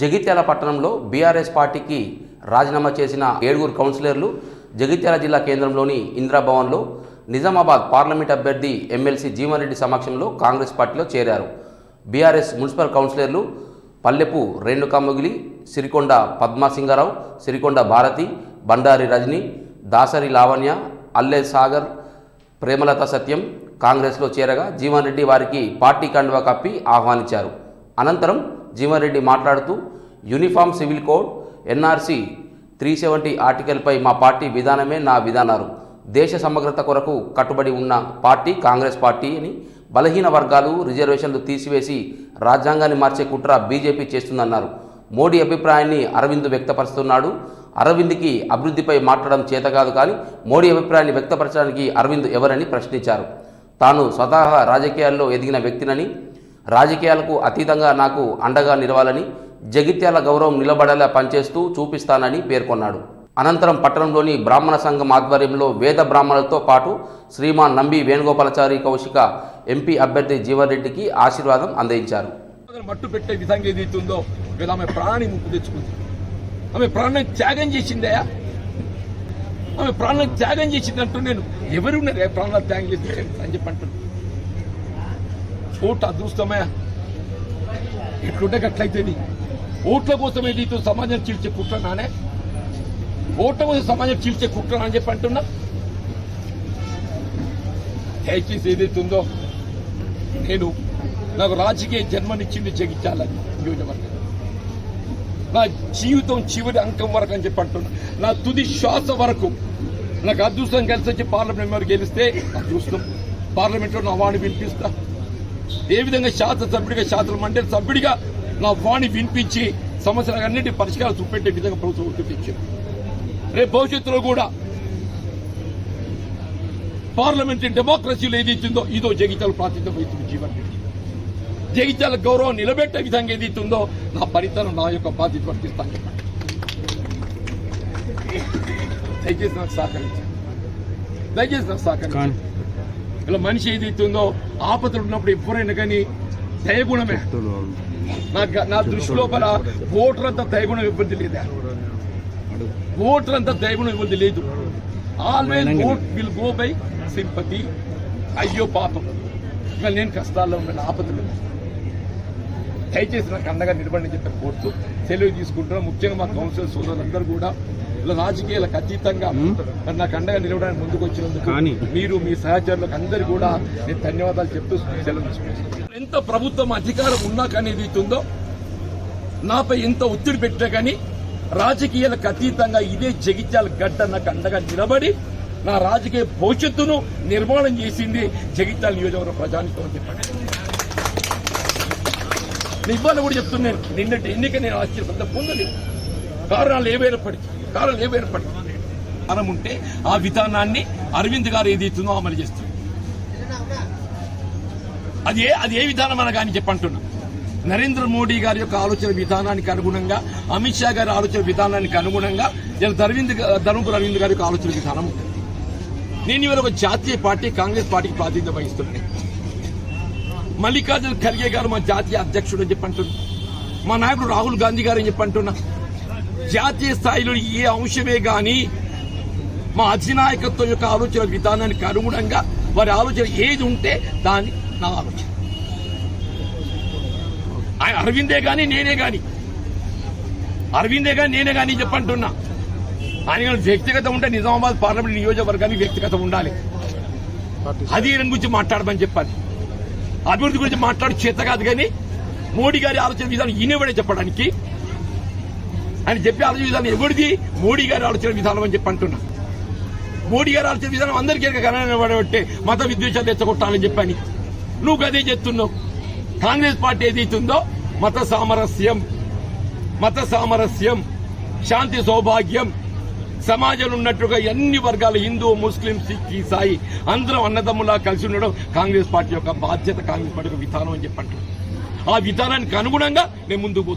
జగిత్యాల పట్టణంలో బీఆర్ఎస్ పార్టీకి రాజీనామా చేసిన ఏడుగురు కౌన్సిలర్లు జగిత్యాల జిల్లా కేంద్రంలోని ఇందిరాభవన్లో నిజామాబాద్ పార్లమెంట్ అభ్యర్థి ఎమ్మెల్సీ జీవన్రెడ్డి సమక్షంలో కాంగ్రెస్ పార్టీలో చేరారు. బీఆర్ఎస్ మున్సిపల్ కౌన్సిలర్లు పల్లెపు రేణుకామగిలి సిరికొండ పద్మాసింగారావు సిరికొండ భారతి బండారి రజని దాసరి లావణ్య అల్లె సాగర్ ప్రేమలత సత్యం కాంగ్రెస్లో చేరగా జీవన్ రెడ్డి వారికి పార్టీ కండువా కప్పి ఆహ్వానించారు. అనంతరం జీవన్ రెడ్డి మాట్లాడుతూ uniform civil code NRC three seventy ఆర్టికల్పై మా పార్టీ విధానమే నా విధానాలు. దేశ సమగ్రత కొరకు కట్టుబడి ఉన్న పార్టీ కాంగ్రెస్ పార్టీ అని బలహీన వర్గాలు రిజర్వేషన్లు తీసివేసి రాజ్యాంగాన్ని మార్చే కుట్ర బీజేపీ చేస్తుందన్నారు. మోడీ అభిప్రాయాన్ని అరవింద్ వ్యక్తపరుస్తున్నాడు. అరవింద్కి అభివృద్ధిపై మాట్లాడడం చేత కాదు కానీ మోడీ అభిప్రాయాన్ని వ్యక్తపరచడానికి అరవింద్ ఎవరని ప్రశ్నించారు. తాను స్వతహా రాజకీయాల్లో ఎదిగిన వ్యక్తినని రాజకీయాలకు అతీతంగా నాకు అండగా నిలవాలని జగిత్యాల గౌరవం నిలబడేలా పనిచేస్తూ చూపిస్తానని పేర్కొన్నాడు. అనంతరం పట్టణంలోని బ్రాహ్మణ సంఘం ఆధ్వర్యంలో వేద బ్రాహ్మణులతో పాటు శ్రీమాన్ నంబి వేణుగోపాలచారి కౌశిక ఎంపీ అభ్యర్థి జీవన్రెడ్డికి ఆశీర్వాదం అందించారు. మట్టు పెట్టే విధంగా ఏదైతుందో వీళ్ళు ఆమె ప్రాణాన్ని ముప్పు తెచ్చుకుంది. ఆమె ప్రాణాన్ని త్యాగం చేసిందయా ఆమె ప్రాణాన్ని త్యాగం చేసిందంటూ నేను ఎవరున్నారు ప్రాణాలు త్యాగం చేసి అని చెప్పి అంటున్నాను ఓటు అదృష్టమే. ఎట్లుంటే అట్లయితేది ఓట్ల కోసమే నీతో సమాజం చీల్చే కుట్రనానే ఓట్ల కోసం సమాజం చీల్చే కుట్ర అని చెప్పి అంటున్నా. దయచేసి ఏదైతుందో ఉందో నేను నాకు రాజకీయ జన్మనిచ్చింది జగించాలని నియోజకవర్గం. నా జీవితం చివరి అంకం వరకు అని చెప్పి అంటున్నా. నా తుది శ్వాస వరకు నాకు అదృష్టం కలిసి వచ్చి పార్లమెంట్ మెంబర్ గెలిస్తే అదృష్టం. పార్లమెంట్లో నా వాణి వినిపిస్తా. ఏ విధంగా శాసనసభ్యుడిగా శాసన మండలి సభ్యుడిగా నా వాణి వినిపించి సమస్యలకు అన్నింటి పరిష్కారం చూపెట్టే విధంగా ప్రభుత్వం ఉద్దేశించింది. రేపు భవిష్యత్తులో కూడా పార్లమెంటరీ డెమోక్రసీలో ఏదైతుందో ఇదో జగిత్యాల ప్రాతినిధ్యం వహిస్తుంది జీవన్ రెడ్డి. జగిత్యాల గౌరవం నిలబెట్టే విధంగా ఏదైతుందో నా పరితనం నా యొక్క బాధ్యత వర్తిస్తాను. చెప్పండి దయచేసి నాకు సహకరించండి. దయచేసి నాకు సహకరించండి. ఇలా మనిషి ఏదైతుందో ఆపదలు ఉన్నప్పుడు ఎవరైనా కానీ దయగుణమే. నా నా దృష్టి లోపల ఓటర్ అంతా దయగుణం ఇబ్బంది లేదా? ఓటర్ అంతా దయగుణం ఇబ్బంది లేదు. Always vote will go by sympathy. అయ్యో పాపం. ఇవాళ నేను కష్టాల్లో ఉన్నాను ఆపదలు దయచేసి నాకు అండగా నిలబడి చెప్పి కోరుతూ సెలవు తీసుకుంటున్నాను ముఖ్యంగా మా కౌన్సిలర్ సోదరులందరూ కూడా రాజకీయాలకు అతీతంగా నాకు అండగా నిలవడానికి ముందుకు వచ్చినందుకు మీరు మీ సహచరులకు అందరు కూడా నేను ధన్యవాదాలు చెప్తూ సెలవు ఎంత ప్రభుత్వం అధికారం ఉన్నా కానీ ఏదైతుందో నాపై ఎంత ఒత్తిడి పెట్టా కానీ రాజకీయాలకు అతీతంగా ఇదే జగిత్యాల గడ్డ నాకు అండగా నిలబడి నా రాజకీయ భవిష్యత్తును నిర్మాణం చేసింది జగిత్యాల నియోజకవర్గ ప్రజానికం చెప్పండి. ఇవాళ కూడా చెప్తున్నాను నిన్నటి ఎన్నిక నేను ఆశ్చర్యపడ్డ పొందలేదు. కారణాలు ఏవైనప్పటికీ కారణాలు ఏవైనప్పటికీ మనం ఉంటే ఆ విధానాన్ని అరవింద్ గారు ఏదైతుందో అమలు చేస్తుంది. అది ఏ అది ఏ విధానం అనగాని చెప్పంటున్నా. నరేంద్ర మోడీ గారి యొక్క ఆలోచన విధానానికి అనుగుణంగా అమిత్ షా గారి ఆలోచన విధానానికి అనుగుణంగా ఇలా ధర్వింద్ ధర్మపుర అరవింద్ గారి యొక్క ఆలోచన విధానం ఉంటుంది. నేను ఇవాళ ఒక జాతీయ పార్టీ కాంగ్రెస్ పార్టీకి ప్రాతినిధ్యం వహిస్తున్నాను. మల్లికార్జున ఖర్గే గారు మా జాతీయ అధ్యక్షుడు అని చెప్పంటున్నా. మా నాయకుడు రాహుల్ గాంధీ గారు అని చెప్పంటున్నా. జాతీయ స్థాయిలో ఏ అంశమే గాని మా అధినాయకత్వం యొక్క ఆలోచన విధానానికి అనుగుణంగా వారి ఆలోచన ఏది ఉంటే దాని నా ఆలోచన. ఆయన అరవిందే గాని నేనే గాని. అరవిందే గాని నేనే గాని చెప్పంటున్నా. ఆయన వ్యక్తిగత ఉంటే నిజామాబాద్ పార్లమెంట్ నియోజకవర్గానికి వ్యక్తిగత ఉండాలి. అది గురించి మాట్లాడమని చెప్పాలి. అభివృద్ధి గురించి మాట్లాడు చేత కాదు కానీ మోడీ గారి ఆలోచన విధానం ఈయనవడే చెప్పడానికి అని చెప్పి ఆలోచన విధానం ఎవరిది? మోడీ గారు ఆలోచన విధానం అని చెప్పి అంటున్నా. మోడీ గారు ఆలోచన విధానం అందరికీ కనబడబట్టే మత విద్వేషాలు తెచ్చగొట్టాలని చెప్పని. నువ్వు అదే చెప్తున్నావు? కాంగ్రెస్ పార్టీ ఏదైతుందో మత సామరస్యం. మత సామరస్యం. శాంతి సౌభాగ్యం. సమాజంలో ఉన్నట్టుగా అన్ని వర్గాల హిందూ ముస్లిం సిక్ ఈసాయి అందరం అన్నదమ్ములా కలిసి ఉండడం కాంగ్రెస్ పార్టీ యొక్క బాధ్యత కాంగ్రెస్ పార్టీ యొక్క విధానం అని చెప్పంటారు ఆ విధానానికి అనుగుణంగా నేను ముందుకు పోతున్నాను